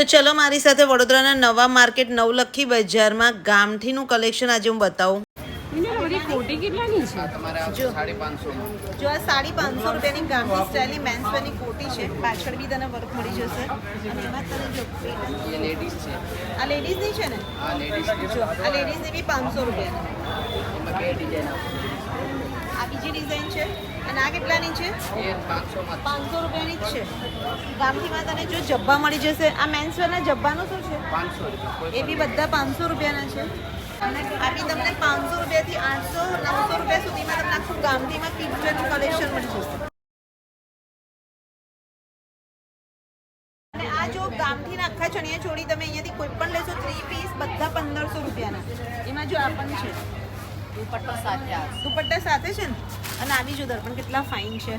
તો ચલો મારી સાથે વડોદરાના નવા માર્કેટ નવલખી બજારમાં ગામઠીનું કલેક્શન આજે હું બતાવું. કોટી કેટલાની છે? જો આ સાડી પાંચસો રૂપિયાની ગામઠી સ્ટાઇલની મેન્સવેરની કોટી છે. પાછળ બી તને વર્ક મળી જશે. અને એમાં તને જો લેડીઝ છે. આ લેડીઝની છે ને? આ લેડીઝની બી પાંચસો રૂપિયાની એમાં બે ડિઝાઇન આવશે આ બીજી ડિઝાઇન છે. અને આ કેટલાની છે? પાંચસો રૂપિયાની જ છે. ગામથીમાં તને જો જબ્બા મળી જશે. આ મેન્સવેરના જબ્બાનું શું છે? એ બી બધા પાંચસો રૂપિયાના છે. અને આ બી તમને પાંચસો રૂપિયાથી આઠસો નવસો રૂપિયા સુધીમાં તમને આખું ગામથીમાં પિક્ચરનું કલેક્શન મળી જશે. અને આ જો ગામઠીના આખા ચણિયા ચોળી તમે અહીંયાથી કોઈ પણ લેશો થ્રી પીસ બધા પંદરસો રૂપિયાના. એમાં જો આ પણ છે. દુપટ્ટો સાથે આવશે દુપટ્ટા સાથે છે ને? અને આ બી જો દર્પણ કેટલા ફાઇન છે.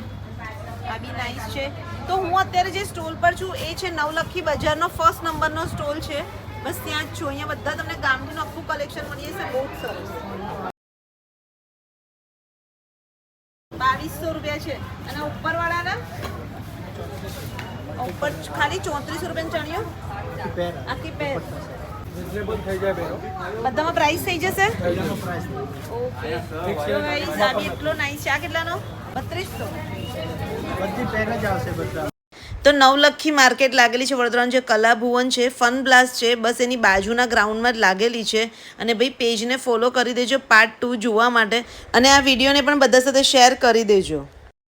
આ બી નાઇસ છે. તો હું અત્યારે જે સ્ટોલ પર છું એ છે નવલખી બજારનો ફર્સ્ટ નંબરનો સ્ટોલ છે. બસ ત્યાં જ છું. અહીંયા બધા તમને ગામડીનું આખું કલેક્શન મળી જશે. બહુ જ સરસ. બાવીસો રૂપિયા છે. અને ઉપરવાળાના? ઉપર ખાલી ચોત્રીસો રૂપિયાની ચણિયો? આખી પેર બધામાં પ્રાઇસ થઈ જશે? ઓકે તો ગાઈઝ આ બી એટલો નાઇસ છે. આ કેટલાનો? તો નવલખી માર્કેટ લાગેલી છે. વડોદરાનું જે કલાભુવન છે ફન બ્લાસ્ટ છે. બસ એની બાજુના ગ્રાઉન્ડમાં જ લાગેલી છે. અને ભાઈ પેજને ફોલો કરી દેજો. પાર્ટ ટુ જોવા માટે. અને આ વિડીયોને પણ બધા સાથે શેર કરી દેજો.